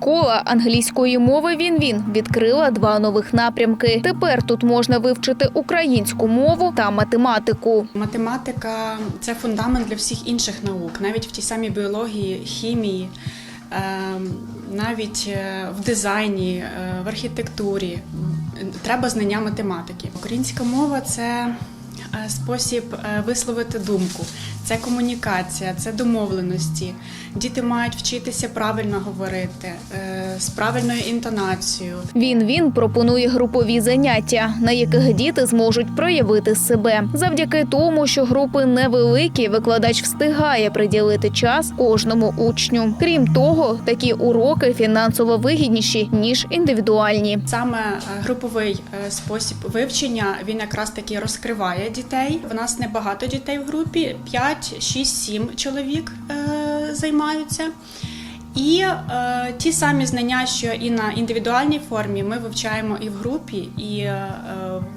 Школа англійської мови Він-Він відкрила два нових напрямки. Тепер тут можна вивчити українську мову та математику. Математика це фундамент для всіх інших наук, навіть в тій самій біології, хімії, ем, навіть е, в дизайні, е, в архітектурі треба знання математики. Українська мова це е, спосіб висловити думку, це комунікація, це домовленості. Діти мають вчитися правильно говорити, е, з правильною інтонацією, Він-Він пропонує групові заняття, на яких діти зможуть проявити себе. Завдяки тому, що групи невеликі, викладач встигає приділити час кожному учню. Крім того, такі уроки фінансово вигідніші ніж індивідуальні. Саме е, груповий е, спосіб вивчення він якраз таки розкриває дітей. У нас небагато дітей в групі 5, 6, 7 чоловік е, займаються. І е, ті самі знання, що і на індивідуальній формі, ми вивчаємо і в групі, і е,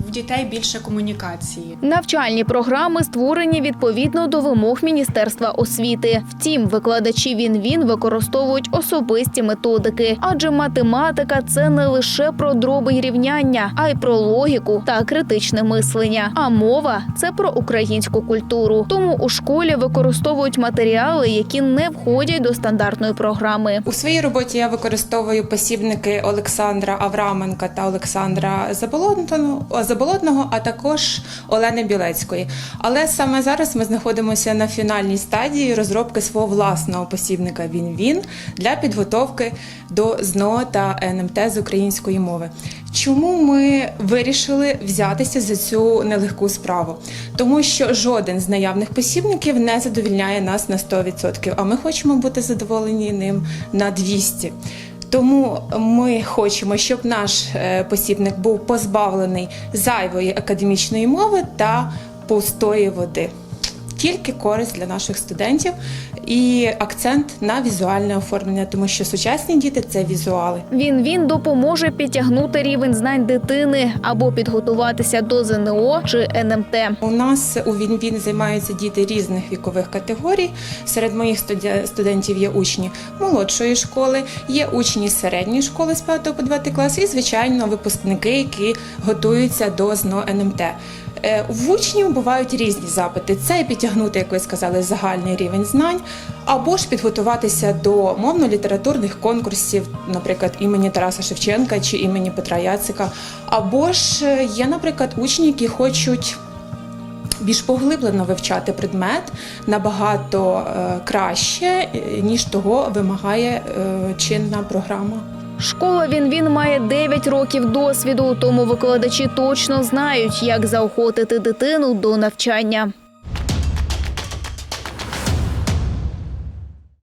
в дітей більше комунікації. Навчальні програми створені відповідно до вимог Міністерства освіти. Втім, викладачі він-він використовують особисті методики, адже математика це не лише про дроби й рівняння, а й про логіку та критичне мислення. А мова це про українську культуру. Тому у школі використовують матеріали, які не входять до стандартної програми. У своїй роботі я використовую посібники Олександра Авраменка та Олександра Заболотного, Заболотного, а також Олени Білецької. Але саме зараз ми знаходимося на фінальній стадії розробки свого власного посібника Він-Він для підготовки до ЗНО та НМТ з української мови. Чому ми вирішили взятися за цю нелегку справу? Тому що жоден з наявних посібників не задовільняє нас на 100%, а ми хочемо бути задоволені ним на 200%. Тому ми хочемо, щоб наш е, посібник був позбавлений зайвої академічної мови та пустої води. Тільки користь для наших студентів і акцент на візуальне оформлення, тому що сучасні діти це візуали. Він він допоможе підтягнути рівень знань дитини або підготуватися до ЗНО чи НМТ. У нас у Він-Він займаються діти різних вікових категорій. Серед моїх студентів є учні молодшої школи, є учні середньої школи з 5 по 9 клас, і звичайно випускники, які готуються до ЗНО НМТ. Е, В учнів бувають різні запити. Це підтягнути, як ви сказали, загальний рівень знань, або ж підготуватися до мовно-літературних конкурсів, наприклад, імені Тараса Шевченка чи імені Петра Яцика. Або ж е, є, наприклад, учні, які хочуть більш поглиблено вивчати предмет набагато е, краще, е, ніж того вимагає е, чинна програма. Школа Він-Він має 9 років досвіду, тому викладачі точно знають, як заохотити дитину до навчання.